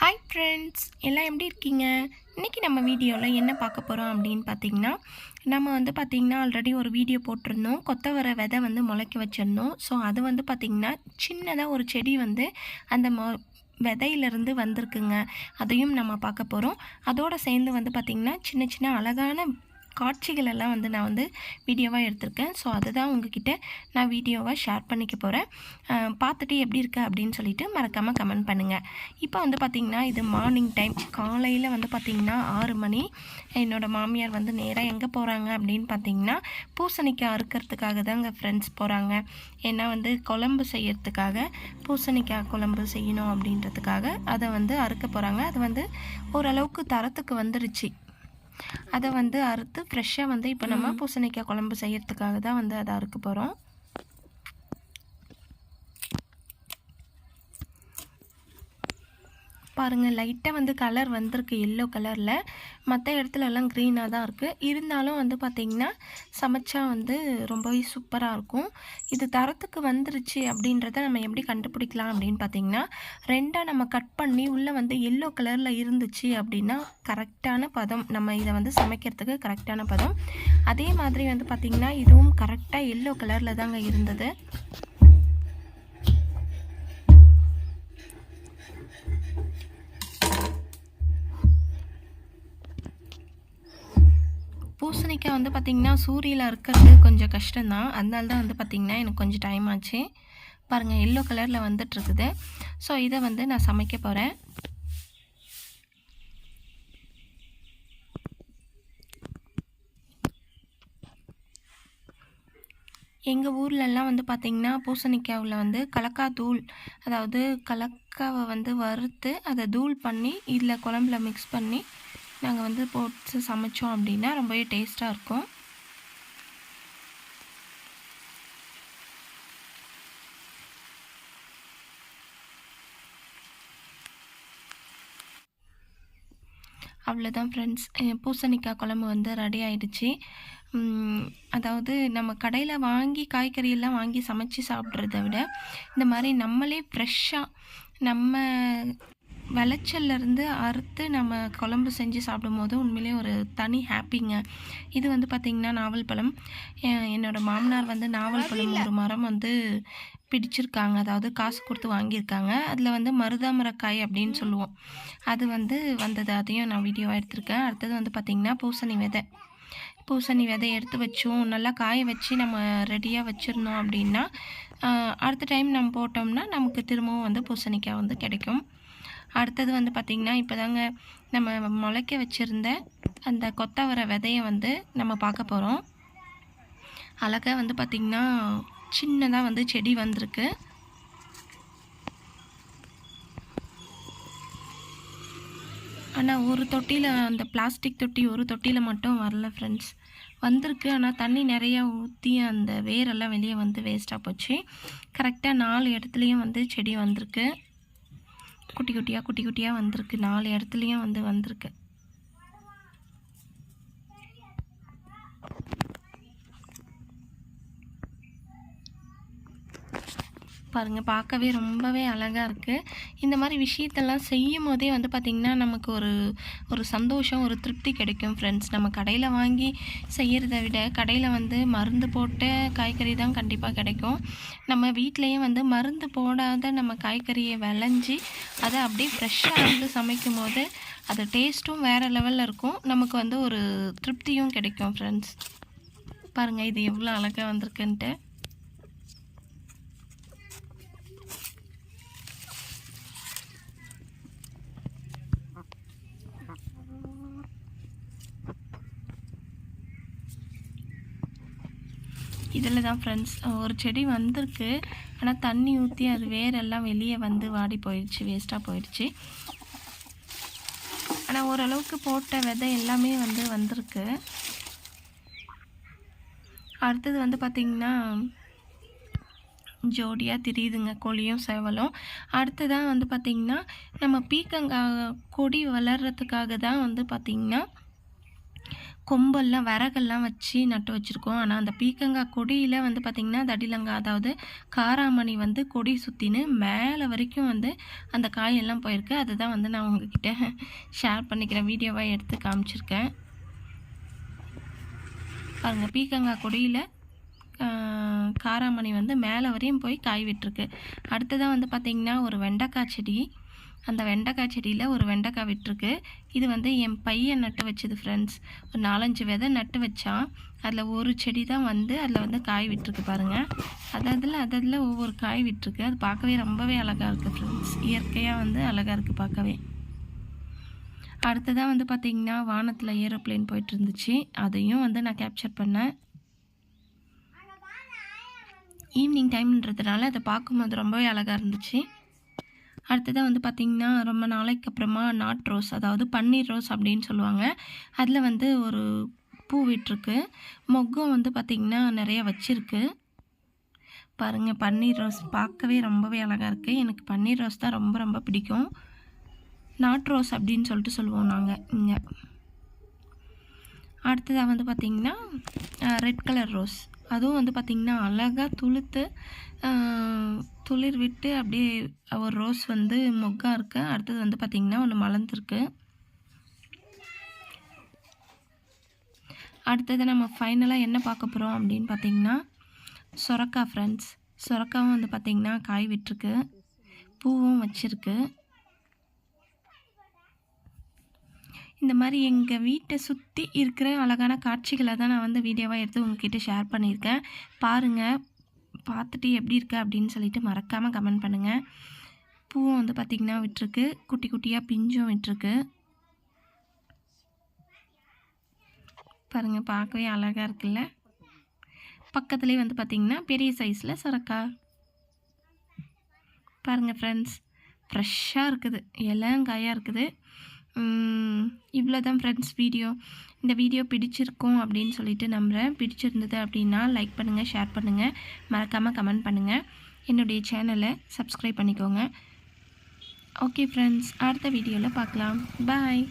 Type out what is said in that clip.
Hi friends எல்லாம் எப்படி இருக்கீங்க? இன்றைக்கி நம்ம வீடியோவில் என்ன பார்க்க போகிறோம் அப்படின்னு பார்த்தீங்கன்னா நம்ம வந்து பார்த்திங்கன்னா ஆல்ரெடி ஒரு வீடியோ போட்டிருந்தோம். கொத்தவரை விதை வந்து முளைக்க வச்சுருந்தோம். ஸோ அது வந்து பார்த்திங்கன்னா சின்னதாக ஒரு செடி வந்து அந்த மொ விதையிலிருந்து வந்திருக்குங்க. அதையும் நம்ம பார்க்க போகிறோம் அதோடு சேர்ந்து வந்து பார்த்திங்கன்னா சின்ன சின்ன அழகான காட்சிகளெல்லாம் வந்து நான் வந்து வீடியோவாக எடுத்திருக்கேன். ஸோ அதுதான் உங்ககிட்ட நான் வீடியோவாக ஷேர் பண்ணிக்க போகிறேன் பார்த்துட்டு எப்படி இருக்குது அப்படின்னு சொல்லிட்டு மறக்காமல் கமெண்ட் பண்ணுங்கள் இப்போ வந்து பார்த்திங்கன்னா இது மார்னிங் டைம் காலையில் வந்து பார்த்திங்கன்னா ஆறு மணி. என்னோடய மாமியார் வந்து நேராக எங்கே போகிறாங்க அப்படின்னு பார்த்தீங்கன்னா பூசணிக்காய் அறுக்கிறதுக்காக தாங்க ஃப்ரெண்ட்ஸ் போகிறாங்க ஏன்னா வந்து குழம்பு செய்யறதுக்காக பூசணிக்காய் குழம்பு செய்யணும் அப்படின்றதுக்காக அதை வந்து அறுக்க போகிறாங்க அது வந்து ஓரளவுக்கு தரத்துக்கு வந்துடுச்சு அதை வந்து அறுத்து ஃப்ரெஷ்ஷாக வந்து இப்போ நம்ம பூசணிக்காய் குழம்பு செய்யறதுக்காக தான் வந்து அதை அறுக்க போகிறோம் பாருங்கள் லைட்டாக வந்து கலர் வந்திருக்கு எல்லோ கலரில் மற்ற இடத்துல எல்லாம் க்ரீனாக தான் இருக்குது இருந்தாலும் வந்து பார்த்திங்கன்னா சமைச்சா வந்து ரொம்பவே சூப்பராக இருக்கும். இது தரத்துக்கு வந்துருச்சு அப்படின்றத நம்ம எப்படி கண்டுபிடிக்கலாம் அப்படின்னு பார்த்திங்கன்னா ரெண்டாக நம்ம கட் பண்ணி உள்ளே வந்து எல்லோ கலரில் இருந்துச்சு அப்படின்னா கரெக்டான பதம். நம்ம இதை வந்து சமைக்கிறதுக்கு கரெக்டான பதம். அதே மாதிரி வந்து பார்த்திங்கன்னா இதுவும் கரெக்டாக எல்லோ கலரில் தாங்க இருந்தது. பூசணிக்காய் வந்து பார்த்திங்கன்னா சூரியனில் இருக்கிறது கொஞ்சம் கஷ்டம்தான். அதனால தான் வந்து பார்த்திங்கன்னா எனக்கு கொஞ்சம் டைம் ஆச்சு. பாருங்கள் எல்லோ கலரில் வந்துட்டுருக்குது. ஸோ இதை வந்து நான் சமைக்க போகிறேன் எங்கள் ஊர்லெல்லாம் வந்து பார்த்திங்கன்னா பூசணிக்காவில் வந்து கலக்காத்தூள் அதாவது கலக்காவை வந்து வறுத்து அதை தூள் பண்ணி இதில் குழம்புல மிக்ஸ் பண்ணி நாங்கள் வந்து போட்டு சமைச்சோம் அப்படின்னா ரொம்பவே டேஸ்ட்டாக இருக்கும். அவ்வளோதான் ஃப்ரெண்ட்ஸ் பூசணிக்காய் குழம்பு வந்து ரெடி ஆயிடுச்சு. உம், அதாவது நம்ம கடையில் வாங்கி காய்கறியெல்லாம் வாங்கி சமைச்சு சாப்பிட்றத விட இந்த மாதிரி நம்மளே ஃப்ரெஷ்ஷாக நம்ம விளைச்சல்ல இருந்து அறுத்து நம்ம குழம்பு செஞ்சு சாப்பிடும்போது உண்மையிலே ஒரு தனி ஹாப்பிங்க. இது வந்து பார்த்திங்கன்னா நாவல் பழம். எ- என்னோட மாமனார் வந்து நாவல் பழம் ஒரு மரம் வந்து பிடிச்சிருக்காங்க. அதாவது காசு கொடுத்து வாங்கியிருக்காங்க. அதில் வந்து மருதாமரக்காய் அப்படின்னு சொல்லுவோம். அது வந்து வந்தது. அதையும் நான் வீடியோவாக எடுத்திருக்கேன். அடுத்தது வந்து பார்த்திங்கன்னா பூசணி விதை. பூசணி விதை எடுத்து வச்சோம். நல்லா காய வச்சு நம்ம ரெடியாக வச்சுருந்தோம் அப்படின்னா அடுத்த டைம் நம்ம போட்டோம்னா நமக்கு திரும்பவும் வந்து பூசணிக்காய் வந்து கிடைக்கும். அடுத்தது வந்து பார்த்திங்கன்னா இப்போ தாங்க நம்ம முளைக்க வச்சுருந்த அந்த கொத்தவரை விதையை வந்து நம்ம பார்க்க போகிறோம் அழகாக வந்து பார்த்திங்கன்னா சின்னதாக வந்து செடி வந்திருக்கு. ஆனால் ஒரு தொட்டியில் அந்த பிளாஸ்டிக் தொட்டி ஒரு தொட்டியில் மட்டும் வரல ஃப்ரெண்ட்ஸ் வந்திருக்கு. ஆனால் தண்ணி நிறையா ஊற்றி அந்த வேரெல்லாம் வெளியே வந்து வேஸ்ட்டாக போச்சு. கரெக்டாக நாலு இடத்துலையும் வந்து செடி வந்திருக்கு. குட்டி குட்டியாக குட்டி குட்டியாக வந்திருக்கு. நாலு இடத்துலையும் வந்து வந்திருக்கு. பாருங்கள் பார்க்கவே ரொம்பவே அழகாக இருக்குது இந்த மாதிரி விஷயத்தெல்லாம் செய்யும் போதே வந்து பார்த்திங்கன்னா நமக்கு ஒரு ஒரு சந்தோஷம் ஒரு திருப்தி கிடைக்கும் ஃப்ரெண்ட்ஸ் நம்ம கடையில் வாங்கி செய்கிறத விட கடையில் வந்து மருந்து போட்ட காய்கறி தான் கண்டிப்பாக கிடைக்கும். நம்ம வீட்லேயே வந்து மருந்து போடாத நம்ம காய்கறியை விளைஞ்சி அதை அப்படியே ஃப்ரெஷ்ஷாக வந்து சமைக்கும் போது அது டேஸ்ட்டும் வேறு லெவலில் இருக்கும். நமக்கு வந்து ஒரு திருப்தியும் கிடைக்கும் ஃப்ரெண்ட்ஸ் பாருங்கள் இது எவ்வளோ அழகாக வந்திருக்குன்ட்டு. இதில் தான் ஃப்ரெண்ட்ஸ் ஒரு செடி வந்திருக்கு. ஆனால் தண்ணி ஊற்றி அது வேரெல்லாம் வெளியே வந்து வாடி போயிடுச்சு வேஸ்ட்டாக போயிடுச்சு. ஆனால் ஓரளவுக்கு போட்ட விதை எல்லாமே வந்து வந்திருக்கு. அடுத்தது வந்து பார்த்திங்கன்னா ஜோடியாக தெரியுதுங்க கோழியும் சேவலும். அடுத்ததான் வந்து பார்த்திங்கன்னா நம்ம பீக்கங்காய் கொடி வளர்கிறதுக்காக தான் வந்து பார்த்திங்கன்னா கொம்பெல்லாம் விறகெல்லாம் வச்சு நட்டு வச்சுருக்கோம். ஆனால் அந்த பீக்கங்காய் கொடியில் வந்து பார்த்திங்கன்னா தடிலங்காய் அதாவது காராமணி வந்து கொடி சுற்றின்னு மேலே வரைக்கும் வந்து அந்த காயெல்லாம் போயிருக்கு. அதுதான் வந்து நான் உங்ககிட்ட ஷேர் பண்ணிக்கிறேன் வீடியோவாக எடுத்து காமிச்சிருக்கேன். பாருங்கள் பீக்கங்காய் கொடியில் காராமணி வந்து மேலே வரையும் போய் காய் விட்டுருக்கு. அடுத்ததாக வந்து பார்த்திங்கன்னா ஒரு வெண்டைக்காய் செடி. அந்த வெண்டைக்காய் செடியில் ஒரு வெண்டைக்காய் விட்டுருக்கு. இது வந்து என் பையன் நட்டு வச்சது ஃப்ரெண்ட்ஸ் ஒரு நாலஞ்சு விதை நட்டு வச்சான். அதில் ஒரு செடி தான் வந்து அதில் வந்து காய் விட்டுருக்கு பாருங்கள் அது அதில் அதில் ஒவ்வொரு காய் விட்டுருக்கு. அது பார்க்கவே ரொம்பவே அழகாக இருக்குது ஃப்ரெண்ட்ஸ் இயற்கையாக வந்து அழகாக இருக்குது பார்க்கவே. அடுத்ததாக வந்து பார்த்திங்கன்னா வானத்தில் ஏரோப்ளேன் போயிட்டு இருந்துச்சு அதையும் வந்து நான் கேப்சர் பண்ணேன். ஈவினிங் டைம்ன்றதுனால அதை பார்க்கும்போது ரொம்பவே அழகாக இருந்துச்சு. அடுத்ததாக வந்து பார்த்திங்கன்னா ரொம்ப நாளைக்கு அப்புறமா நாட் ரோஸ் அதாவது பன்னீர் ரோஸ் அப்படின்னு சொல்லுவாங்க. அதில் வந்து ஒரு பூ விட்டுருக்கு. மொக்கம் வந்து பார்த்திங்கன்னா நிறைய வச்சுருக்கு. பாருங்கள் பன்னீர் ரோஸ் பார்க்கவே ரொம்பவே அழகாக இருக்குது எனக்கு பன்னீர் ரோஸ் தான் ரொம்ப ரொம்ப பிடிக்கும். நாட் ரோஸ் அப்படின்னு சொல்லிட்டு சொல்லுவோம் நாங்கள் இங்கே. அடுத்ததாக வந்து பார்த்திங்கன்னா ரெட் கலர் ரோஸ். அதுவும் வந்து பார்த்திங்கன்னா அழகாக துளுத்து துளிர் விட்டு அப்படியே ஒரு ரோஸ் வந்து மொக்காக இருக்குது அடுத்தது வந்து பார்த்திங்கன்னா ஒன்று மலர்ந்துருக்கு. அடுத்தது நம்ம ஃபைனலாக என்ன பார்க்க போகிறோம் அப்படின்னு பார்த்தீங்கன்னா சொரக்கா ஃப்ரெண்ட்ஸ் சொரக்காவும் வந்து பார்த்திங்கன்னா காய் விட்டுருக்கு. பூவும் வச்சுருக்கு. இந்த மாதிரி எங்கள் வீட்டை சுற்றி இருக்கிற அழகான காட்சிகளை தான் நான் வந்து வீடியோவாக எடுத்து உங்ககிட்ட ஷேர் பண்ணியிருக்கேன். பாருங்கள் பார்த்துட்டு எப்படி இருக்கு அப்படின்னு சொல்லிட்டு மறக்காமல் கமெண்ட் பண்ணுங்கள் பூவும் வந்து பார்த்திங்கன்னா விட்டுருக்கு. குட்டி குட்டியாக பிஞ்சும் விட்டுருக்கு. பாருங்கள் பார்க்கவே அழகாக இருக்குல்ல? பக்கத்துலேயே வந்து பார்த்திங்கன்னா பெரிய சைஸில் சுரக்கா. பாருங்கள் ஃப்ரெண்ட்ஸ் ஃப்ரெஷ்ஷாக இருக்குது. இளங்காயாக இருக்குது. இவ்வளோ தான் ஃப்ரெண்ட்ஸ் வீடியோ இந்த வீடியோ பிடிச்சிருக்கும் அப்படின்னு சொல்லிட்டு நம்புகிறேன் பிடிச்சிருந்தது அப்படின்னா லைக் பண்ணுங்கள் ஷேர் பண்ணுங்கள் மறக்காமல் கமெண்ட் பண்ணுங்கள் என்னுடைய சேனலை சப்ஸ்கிரைப் பண்ணிக்கோங்க. ஓகே ஃப்ரெண்ட்ஸ் அடுத்த வீடியோவில் பார்க்கலாம். பாய்